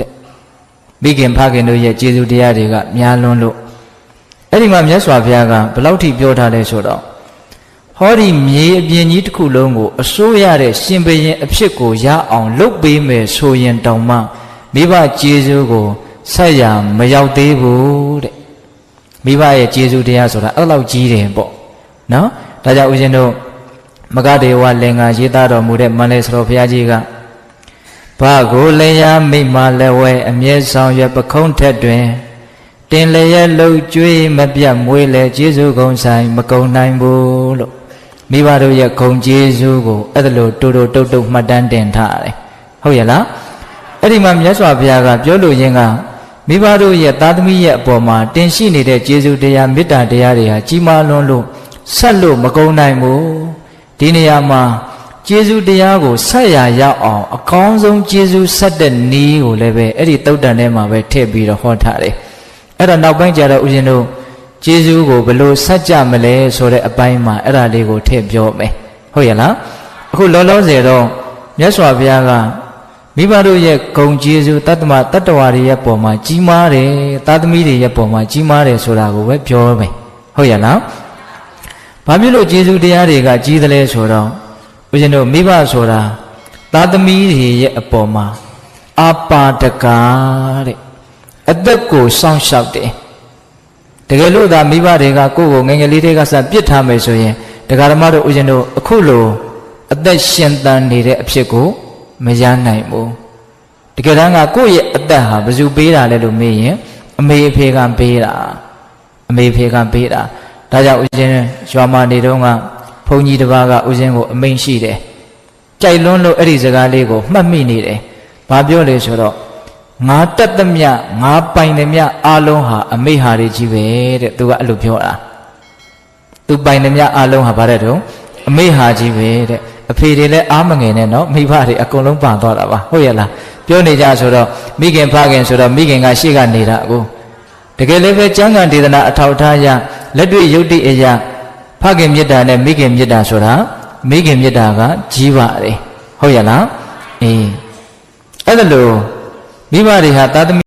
တဲ့မိခင်ဖခင်တို့ရဲ့ကျေးဇူးတရားတွေကများလွန်းလို့အဲ့ဒီမှာမြတ်စွာဘုရားကဘယ်လောက်ထိပြောထားလဲဆိုတော့ဟောဒီမြေအပြင်ကြီးတစ်ခုလုံးကိုအစိုးရတဲ့ရှင်ဘရင်အဖြစ်ကိုရအောင်လုပ်ပေးမယ်ဆိုရင်တောင်မှမိဘကျေးဇူးကိုဆက်ရမရောက်သေးဘူးတဲ့မိဘရဲ့ကျေးဇူးတရားဆိုတာအဲ့လောက်ကြီးတယ်ပေါ့နော်ဒါကြောင့်ဦးဇင်းတို့မဂဒေဝလင်္ကာရေးသားတော်မူတဲ့မန္လေစတော်ဘုရားကြီးက ဘာကိုလည်းရမိမလည်းဝဲအမျက်ဆောင်ရပခုံးထက်တွင် တင်လျက်လှုပ်ကြွေးမပြတ်မွေးလေကျေးဇူးကုံဆိုင်မကုံနိုင်ဘူးလို့မိဘတို့ရဲ့ဂုံကျေးဇူးကိုအဲ့ဒါလို့တူတူတုတ်တုတ်မှတ်တမ်းတင်ထားတယ်ဟုတ်ရဲ့လားအဲ့ဒီမှာမြတ်စွာဘုရားကပြောလို့ရင်းကမိဘတို့ရဲ့သားသမီးရဲ့အပေါ်မှာတင်ရှိနေတဲ့ကျေးဇူးတရားမေတ္တာတရားတွေဟာကြီးမားလွန်းလို့ဆက်လို့မကုံနိုင်ဘူးဒီနေရာမှာ ကျေးဇူးတရားကိုဆက်ရရောက်အောင်အကောင်းဆုံးကျေးဇူးဆက်တဲ့နည်းကိုလည်းပဲအဲ့ဒီတုတ်တန်ထဲမှာပဲထည့်ပြီးတော့ဟောထားတယ်အဲ့တော့နောက်ပိုင်းကျတော့ဦးဇင်းတို့ကျေးဇူးကိုဘယ်လိုဆက်ကြမလဲဆိုတဲ့အပိုင်းမှာအဲ့ဒါလေးကိုထည့်ပြောမယ်ဟုတ်ရဲ့လားအခုလောလောဆယ်တော့မြတ်စွာဘုရားကမိဘတို့ရဲ့ဂုံကျေးဇူးတတ္တမတတ္တဝါတွေရဲ့ပုံမှာကြီးမားတယ်သာသမီတွေရဲ့ပုံမှာကြီးမားတယ်ဆိုတာကိုပဲပြောမယ်ဟုတ်ရဲ့လားဘာဖြစ်လို့ကျေးဇူးတရားတွေကကြီးသလဲဆိုတော့ ဦးဇင်းတို့မိဘဆိုတာသာသမီတွေရဲ့အပေါ်မှာအာပါတကာတဲ့အသက်ကိုစောင့်ရှောက်တယ်တကယ်လို့သာမိဘတွေကကိုယ့်ကိုငယ်ငယ်လေးတွေကစပြစ်ထားမယ်ဆိုရင်တရားဓမ္မတို့ဦးဇင်းတို့အခုလိုအသက်ရှင်သန်နေတဲ့အဖြစ်ကိုမရနိုင်ဘူးတကယ်တမ်းကကိုယ့်ရဲ့အသက်ဟာဘယ်သူပေးတာလဲလို့မေးရင်အမေအဖေကပေးတာအမေအဖေကပေးတာဒါကြောင့်ဦးဇင်းရွာမနေတော့က ဘုန်းကြီးတစ်ပါးကဦးဇင်းကိုအမိန်ရှိတယ်ကြိုက်လွန်းလို့အဲ့ဒီစကားလေးကိုမှတ်မိနေတယ်ဘာပြောလဲဆိုတော့ငါတက်သမျှငါပိုင်သမျှအားလုံးဟာအမိဟာတွေကြီးပဲတဲ့သူကအဲ့လိုပြောတာသူပိုင်သမျှအားလုံးဟာဘာတဲ့တုံးအမိဟာကြီးပဲတဲ့အဖေတွေလည်းအားမငယ်နဲ့နော်မိဘတွေအကုန်လုံးပန်သွားတာပါဟုတ်ရဲ့လားပြောနေကြဆိုတော့မိခင်ဖခင်ဆိုတော့မိခင်ကရှေ့ကနေတာအခုတကယ်လည်းပဲကျမ်းဂန်ဒေသနာအထောက်ထားရလက်တွေ့ယုတ်တိအရာ ဖခင်မေတ္တာနဲ့မိခင်မေတ္တာဆိုတာမိခင်မေတ္တာကကြီးပါတယ်ဟုတ်ရဲ့လားအေးအဲ့ဒါလို့မိဘတွေဟာသာသမီ